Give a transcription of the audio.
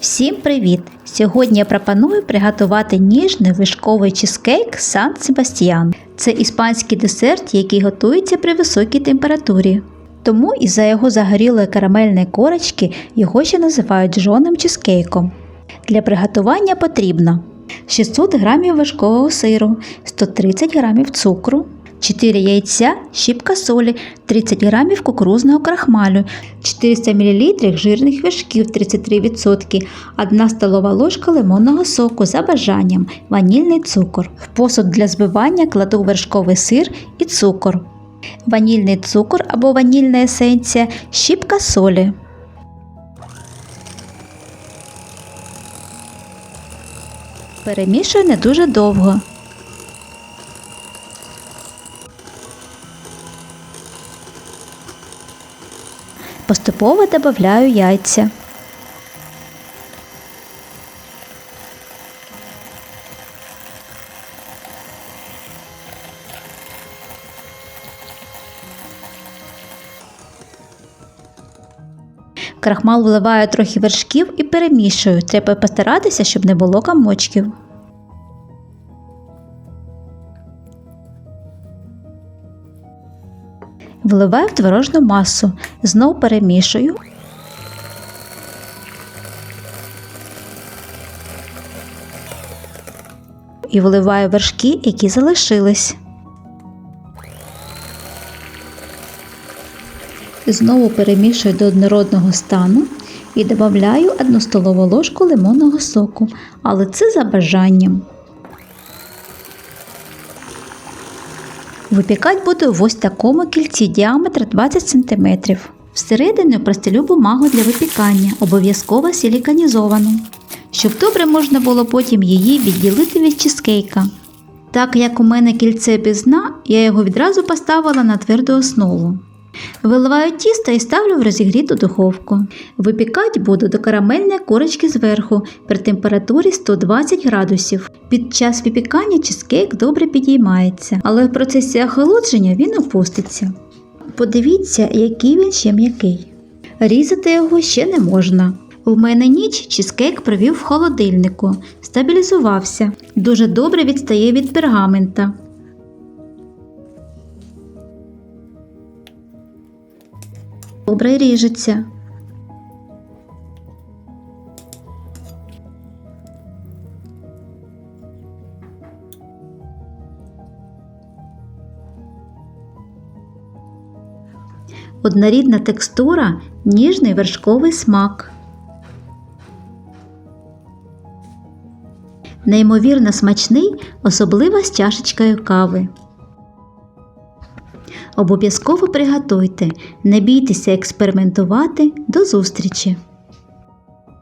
Всім привіт! Сьогодні я пропоную приготувати ніжний вишковий чизкейк Сан Себастьян. Це іспанський десерт, який готується при високій температурі. Тому із-за його загорілої карамельної корочки його ще називають жоним чизкейком. Для приготування потрібно 600 г вершкового сиру, 130 г цукру, 4 яйця, щіпка солі, 30 г кукурузного крахмалю, 400 мл жирних вершків 33%, 1 столова ложка лимонного соку за бажанням, ванільний цукор. В посуд для збивання кладу вершковий сир і цукор. Ванільний цукор або ванільна есенція, щіпка солі. Перемішую не дуже довго. Поступово додаю яйця. Крахмал вливаю трохи вершків і перемішую. Треба постаратися, щоб не було комочків. Вливаю в творожну масу, знов перемішую. І вливаю вершки, які залишились. Знову перемішую до однородного стану і додаю 1 столову ложку лимонного соку, але це за бажанням. Випікати буду в ось такому кільці діаметр 20 см. Всередину простелю бумагу для випікання, обов'язково силіканізовану, щоб добре можна було потім її відділити від чизкейка. Так як у мене кільце без дна, я його відразу поставила на тверду основу. Виливаю тісто і ставлю в розігріту духовку. Випікати буду до карамельної корочки зверху при температурі 120 градусів. Під час випікання чизкейк добре підіймається, але в процесі охолодження він опуститься. Подивіться, який він ще м'який. Різати його ще не можна. У мене ніч чизкейк провів в холодильнику, стабілізувався, дуже добре відстає від пергамента. Добре ріжеться. Однорідна текстура, ніжний вершковий смак. Неймовірно смачний, особливо з чашечкою кави. Обов'язково приготуйте, не бійтеся експериментувати. До зустрічі!